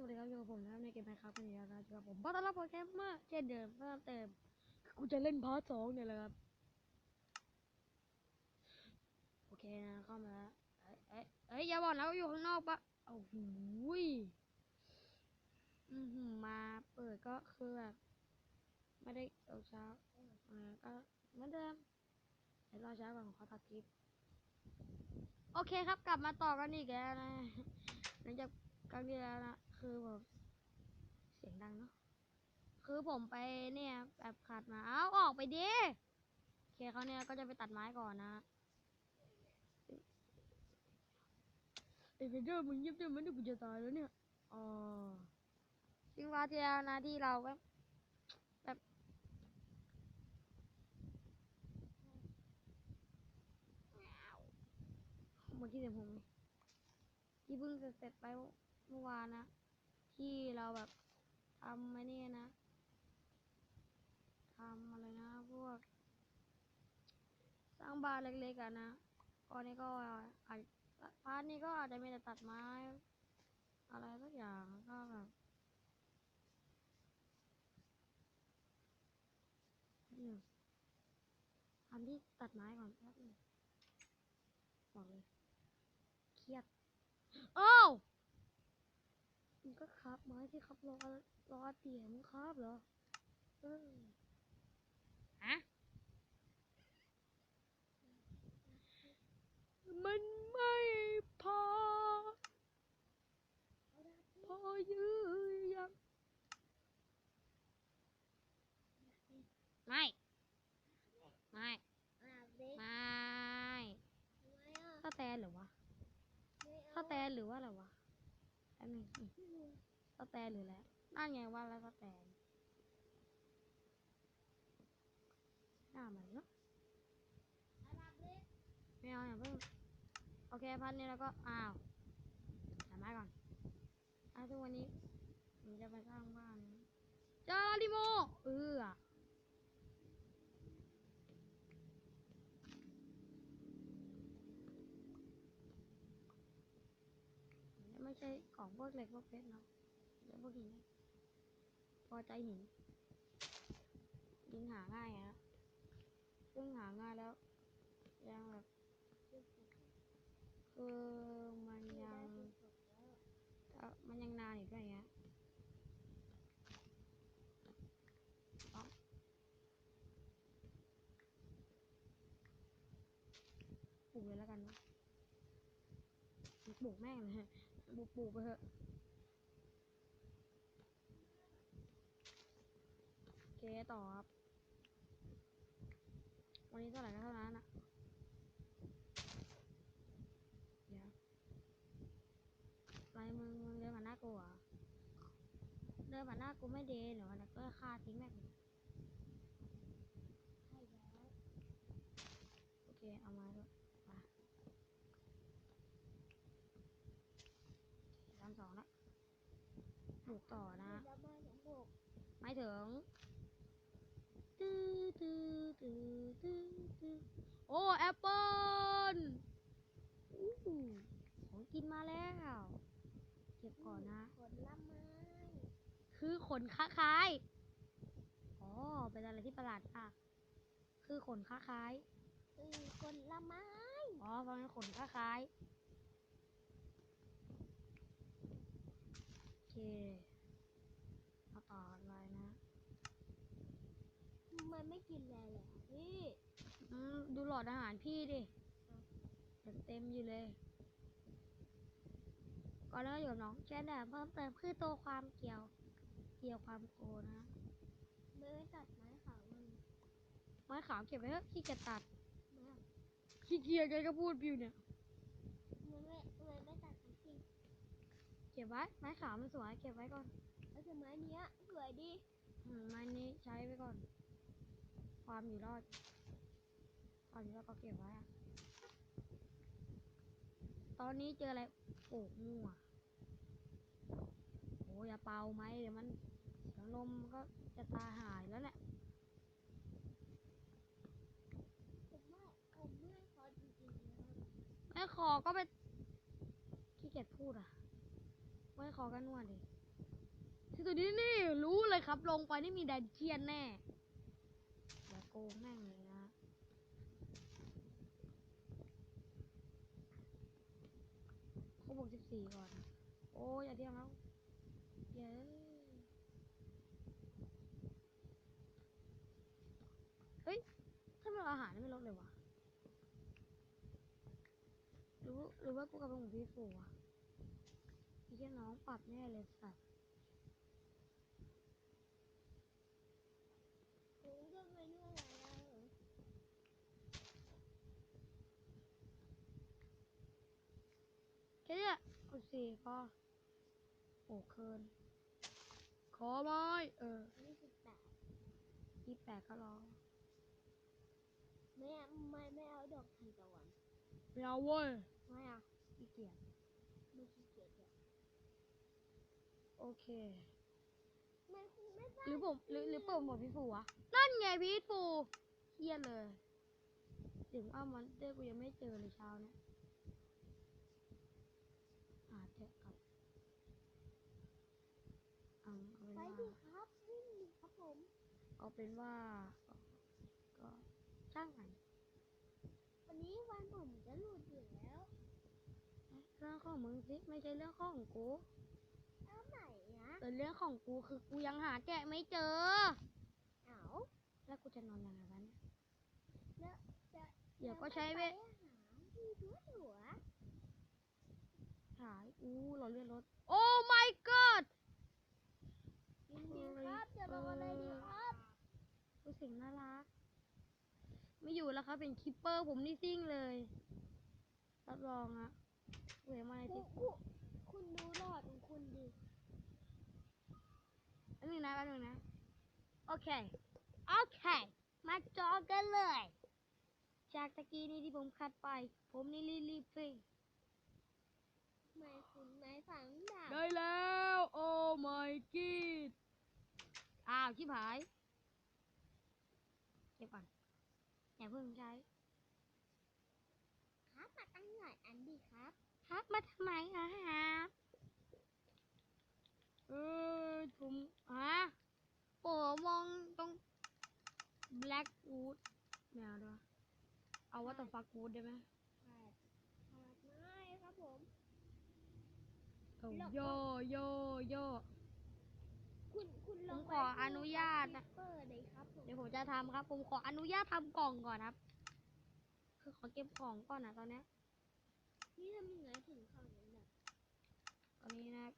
สวัสดีครับอยู่กับผมนะครับในเกมไมค์ครับกันอีกแล้วนะครับผมบัตตาลับโปรแกรมมอร์เช่นเดิมเพิ่มเติมกูจะเล่นพาร์ทสองเนี่ยแหละครับ โอเคนะเข้ามาแล้วเอ้ยเอ้ยอย่าบอกนะว่าอยู่ข้างนอกปะโอ้โหยอือมาเปิดก็คือแบบไม่ได้เอาเช้าเออก็เหมือนเดิมเดี๋ยวรอเช้าก่อนขอตัดคลิป โอเคครับกลับมาต่อกันอีกแล้วนะหลังจาก ครั้งที่แล้วนะคือแบบเสียงดังเนาะคือผมไปเนี่ยแบบขาดมาเอาออกไปดิโอเคเขาเนี่ยก็จะไปตัดไม้ก่อนนะเอ้ยเดอร์มึงเงียบได้ไหมเนี่ได้กูจะตายแล้วเนี่ยอ๋อซึ่งว่าที่แล้วนะที่เราแบบแบบเมื่อกี้เสียงผมไงที่เพิ่งจะเสร็จไป เมื่อวานนะ ที่เราแบบทำไอ้นี่ยนะทำอะไรนะพวก สร้างบ้านเล็กๆกันนะก่อนนี้ก็อาจพาร์ทนี้ก็อาจจะมีแต่ตัดไม้ อะไรสักอย่างก็แบบทำที่ตัดไม้ก่อนแป๊บนึงบอกเลย เครียดอ้าวมึงก็ครับไม้ที่ครับรอรอเตี๋ยมึงครับเหรอเออฮะมันไม่พอ พอยื้อยังไม่ อาบเด็ก ไม่ ไม่อะ สแตนหรือวะ ไม่ ส เอา แตนหรือว่าอะไรวะอันนึง สแตนหรือแล้วนั่นไงว่าแล้วสแตนหน้ามันเนาะไม่เอาอย่าเพิ่งโอเคพันนี้แล้วก็อ้าวทำไม้ก่อนอะทุกวันนี้ผมจะไปสร้างบ้าน เจอลิโม เออ ใช่ของพวกเหล็กพวกเพชรเนาะเดี๋ยวพวกหินพอใจหินยิงหาง่ายอะนะซึ่งหาง่ายแล้ว ยังแบบคือมันยังมันยังนานอยู่ด้วยไงเอาปลูกเลยแล้วกันเนะปลูกแม่งเลย ปลูกปลูกไปเถอะโอเคต่อครับ วันนี้เท่าไหร่ก็เท่านั้นนะเดี๋ยวไปมึงมึงเดินผ่านหน้ากูเหรอเดินผ่านหน้ากูไม่เดนเหรอแล้วก็ฆ่าทิ้งแม่งโอเค เอามาด้วยมาสามสองละ ปลูกต่อนะแล้วมาสมบุกไม่ถึงตื้อตื้อตื้อตื้อตื้อโอ้แอปเปิ้ลอู้หูของกินมาแล้ว เก็บก่อนนะผลละไม้คือขนค้าคล้ายอ๋อเป็นอะไรที่ประหลาดมากคือขนค้าคล้ายเออผลละไม้อ๋อฟังนั้นขนค้าคล้าย โอ เคเอาต่อไปนะ มันไม่กินอะไรเลยอะพี่อืมดูหลอดอาหารพี่ดิยังเต็มอยู่เลย ก่อนแล้วก็อยู่กับน้องแค่แบบเพิ่มเติมคือตัวความเกี่ยว เกี่ยวความโกนะไม่ไม่ตัดไม้ขาวมันไม้ขาวเก็บไว้เถอะขี้เกียจตัดไม่เอาขี้เกียจไงก็พูดปิวเนี่ย มันไม่มันไม่ตัดทั้งที เก็บไว้ ไม้ขาวมันสวย เก็บไว้ก่อนแล้วแต่ไม้เนี้ยสวยดีอืมไม้นี้ใช้ไว้ก่อน ความอยู่รอด ความอยู่รอดก็เก็บไว้อะตอนนี้เจออะไรปลูกมั่วโอ้อย่าเป่าไหมเดี๋ยวมันเสียงลมมันก็จะตายหายแล้วแหละผมว่าผมเมื่อยคอจริงๆแล้วไม่ขอก็ไปขี้เกียจพูดอะ ไม่ขอก็นวดดิที่สุดนี้นี่รู้เลยครับ ลงไปนี่มีแดนเจียนแน่อย่าโกงแม่งเลยนะเขาบอกสิบสี่ก่อน โอ้ยอย่าเที่ยงแล้วเย้เฮ้ยถ้ามันอาหารไม่ลดเลยวะรือหรือว่ากูกำลับไปของพี่ฟูวะ เจ้าน้องปรับแน่เลยสัตว์ผมก็ไม่รู้อะไรแล้วแค่เนี้ยกดสี่พอโอ้เคินขอไม้เออยี่สิบแปดยี่แปดก็รอไม่เอาไม่ไม่เอาดอกทานตะวันไม่เอาเว้ยไม่เอาขี้เกียจไม่ขี้เกียจอะ โอเคไม่ไม่ได้หรือผมหรือหรือเปิดโหมดพี่ฟูวะนั่นไงพี่ฟูเครียดเลยถึงว่ามอนเตอร์กูยังไม่เจอเลยเช้าเนี่ยอาจจะกลับเอาเอาเป็นไปว่าดิครับวิ่งดิครับผมเอาเป็นว่าก็ก็ช่างมันวันนี้วันผมจะหลุดอยู่แล้ว เรื่องของมึงสิไม่ใช่เรื่องของกูแล้วไหนนะ แต่เรื่องของกูคือกูยังหาแกะไม่เจอ เอาแล้วกูจะนอนยังไงวะเนี่ยแล้วจะเดี๋ยวก็ใช้เวททหาที่หัวหัวหาย อู้เราเลื่อนรถ โอ้ my god ยินดีครับจะลงอะไรดีครับรู้สึกน่ารัก ไม่อยู่แล้วครับ เป็นคิปเปอร์ผมนี่ซิ่งเลย รับรองอะเวมาในคุที่ณคุณคุณดูหลอดของคุณดิ อันหนึ่ งนะอันหนึ่งนะ โอเค โอเค มาจอกันเลย จากตะกี้นี้ที่ผมคัดไป ผมนี่รีบรีบๆฟิงไม่คุณไม่ฝังดาบได้แล้ว โอ้ my god อ้าว ชิบหาย เก็บก่อน อย่าเพิ่งใช้ ครับมาตั้งหลายอันดีครับ ครับมาทำไมอะฮะ เออผมฮะโอ้มองตรง Blackwood ไม่เอาด้วยเอาว่าแต่ฟักวูดได้ไหมขาดขาดไม้ครับผมเอาแล้วโยโยโยคุณคุณลผองมขออนุญาตนะ เปิดเลยครับผมเดี๋ยวผมจะทำครับ ผมขออนุญาตทำกล่องก่อนครับ คือขอเก็บของก่อนนะตอนเนี้ยนี่ทำยังไงถึงเข้านั้นน่ะตอนนี้นะก็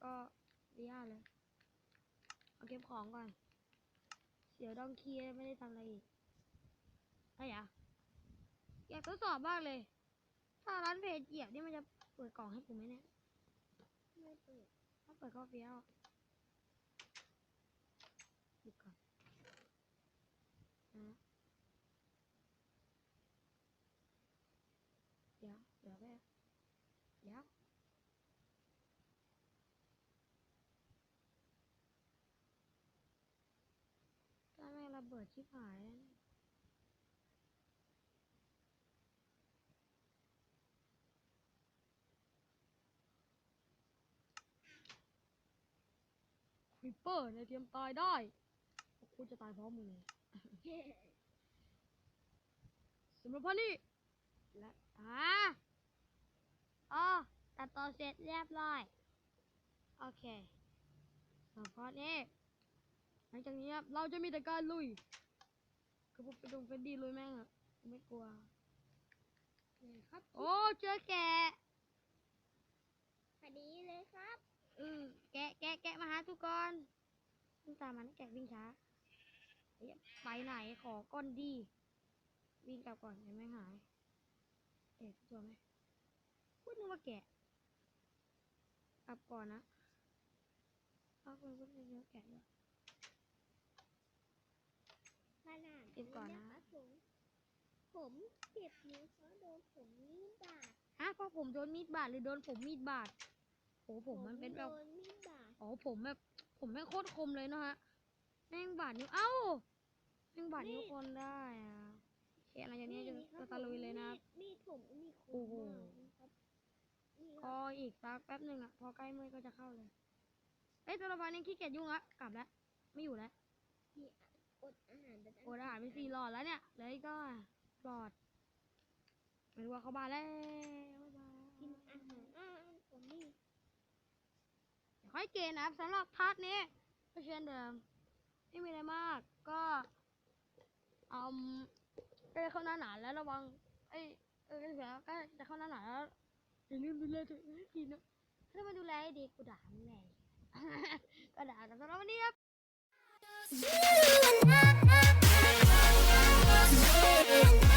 อนุญาเลย เอาเก็บของก่อน เสียวดองคีย์ไม่ได้ทำอะไรอีกไอ้ยอะอยากทดสอบบ้างเลย ถ้าร้านเพจเหยียบนี่มันจะเปิดกล่องให้ผมไหมเนี่ยไม่เปิดถ้าเปิดก็เฟี้ยวหยิบก่อนนะเดี๋ยวเดี๋ยวแม่เดี๋ยว ถ้าแม่งระ เบิดชิบหายแล้วเนี่ยคริปเปอร์ในเทียมตายได้กูจะตายเพราะมึงสำหรับพ่อนี่และอ่าอ๋อตัดต่อเสร็จเรียบร้อย โอเคสำหรับพ่อนี่ หลังจากนี้ครับเราจะมีแต่การลุยคือผมไปดูเฟรดดี้ลุยแม่งอะไม่กลัวเลยครับโอ้เจอแกะพอดีเลยครับ อืมแกะแกะแกะมาหาทุกกอนวิ่งตามมันแกะวิ่งช้าเฮ้ยไปไหนขอก้อนดีวิ่งกลับก่อนเดี๋ยวไม่งหาย เอ๊ะตัวไหมพูดนึกว่าแกะกลับก่อนนะเอาคนพูดเยอะๆแกะด้วยข นาดเก็บก่อนนะครับผมผมเจ็บนิ้วเขาโดนผมมีดบาดฮะเพราะผมโดนมีดบาดหรือโดนผมมีดบาดโอ้ผมมันเป็นแบบโดนมีดบาดอ๋อผมแบบ ผมแม่งโคตรคมเลยเนอะฮะแม่งบาดนิ้วเอ้าแม่งบาดนิ้วคนได้อะโอเคอะไรอย่างนี้จะนี่คจะรับตะลุยเลยนะมีดผมมีคโอ้มโหมากนะครับนี่คพรัอบอีกสักแป๊บหนึ่งอะพอใกล้มืดก็จะเข้าเลยเอ้ยตัวละครนี้ขี้เกียจยุ่งละกลับแล้วไม่อยู่แล้วพี่ อดอาหารเป็นโอ้อาหารไปสี่หลอดแล้วเนี่ยเหลยก็หลอดไม่รู้ว่าเขาบานแล้วบ๊ายบายกินอาหารอ่าผมนี่เดี๋ยวค่อยเกณฑ์นะครับสำหรับพาร์ทนี้ก็เช่นเดิม ไม่มีอะไรมากก็เอืมใกล้เข้าหน้าหนาวแล้วระวังเอ้ยเออเดี๋ยวใกล้จะเข้าหน้าหนาวแล้วอย่าลืมดูแลตัวเองให้ดีนะถ้าไมันดูแลให้ดีกูด่ามึงแน่ ก็ด่าแต่สำหรับวันนี้ครับ You and I. You and I.